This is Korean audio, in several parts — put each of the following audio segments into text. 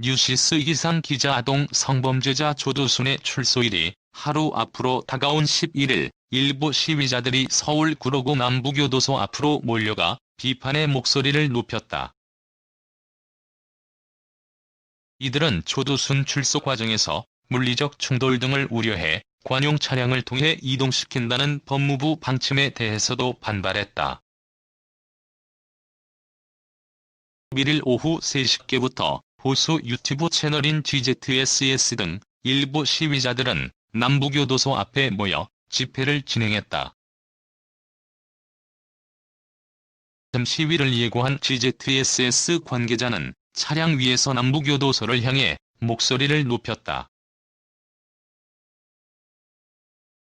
뉴시스 이상 기자 아동 성범죄자 조두순의 출소일이 하루 앞으로 다가온 11일 일부 시위자들이 서울 구로구 남부교도소 앞으로 몰려가 비판의 목소리를 높였다. 이들은 조두순 출소 과정에서 물리적 충돌 등을 우려해 관용 차량을 통해 이동시킨다는 법무부 방침에 대해서도 반발했다. 1일 오후 3시께부터 보수 유튜브 채널인 GZSS 등 일부 시위자들은 남부교도소 앞에 모여 집회를 진행했다. 시위를 예고한 GZSS 관계자는 차량 위에서 남부교도소를 향해 목소리를 높였다.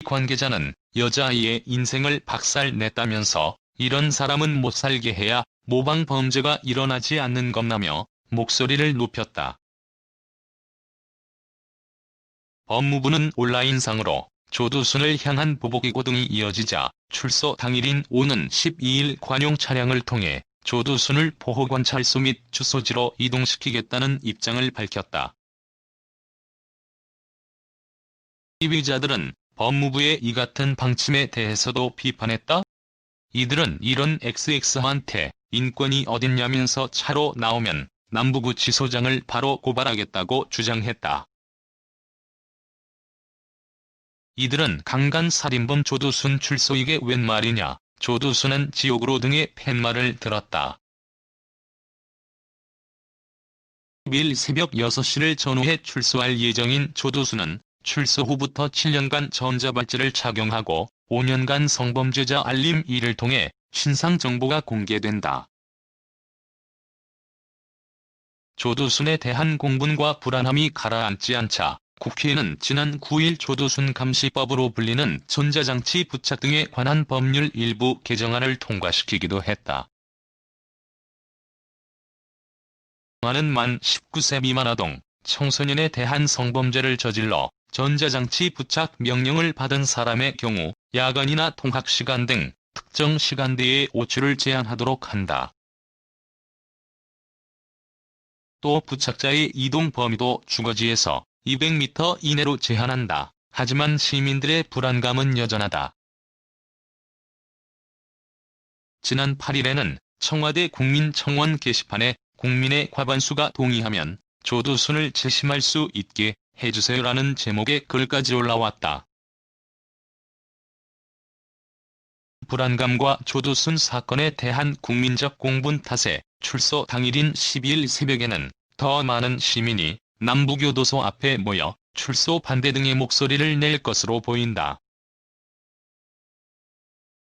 관계자는 여자아이의 인생을 박살냈다면서 이런 사람은 못 살게 해야 모방 범죄가 일어나지 않는 겁나며 목소리를 높였다. 법무부는 온라인상으로 조두순을 향한 보복이고 등이 이어지자 출소 당일인 오는 12일 관용 차량을 통해 조두순을 보호관찰소 및 주소지로 이동시키겠다는 입장을 밝혔다. 시위자들은 법무부의 이 같은 방침에 대해서도 비판했다. 이들은 이런 XX한테 인권이 어딨냐면서 차로 나오면 남부구치소장을 바로 고발하겠다고 주장했다. 이들은 강간살인범 조두순 출소 이게 웬 말이냐, 조두순은 지옥으로 등의 팻말을 들었다. 10일 새벽 6시를 전후해 출소할 예정인 조두순은 출소 후부터 7년간 전자발찌를 착용하고 5년간 성범죄자 알림 일을 통해 신상 정보가 공개된다. 조두순에 대한 공분과 불안함이 가라앉지 않자 국회는 지난 9일 조두순 감시법으로 불리는 전자장치 부착 등에 관한 법률 일부 개정안을 통과시키기도 했다. 많은 만 19세 미만 아동, 청소년에 대한 성범죄를 저질러 전자장치 부착 명령을 받은 사람의 경우 야간이나 통학시간 등 특정 시간대에 오출을 제한하도록 한다. 또 부착자의 이동 범위도 주거지에서 200m 이내로 제한한다. 하지만 시민들의 불안감은 여전하다. 지난 8일에는 청와대 국민청원 게시판에 국민의 과반수가 동의하면 조두순을 재심할 수 있게 해주세요라는 제목의 글까지 올라왔다. 불안감과 조두순 사건에 대한 국민적 공분 탓에 출소 당일인 12일 새벽에는 더 많은 시민이 남부교도소 앞에 모여 출소 반대 등의 목소리를 낼 것으로 보인다.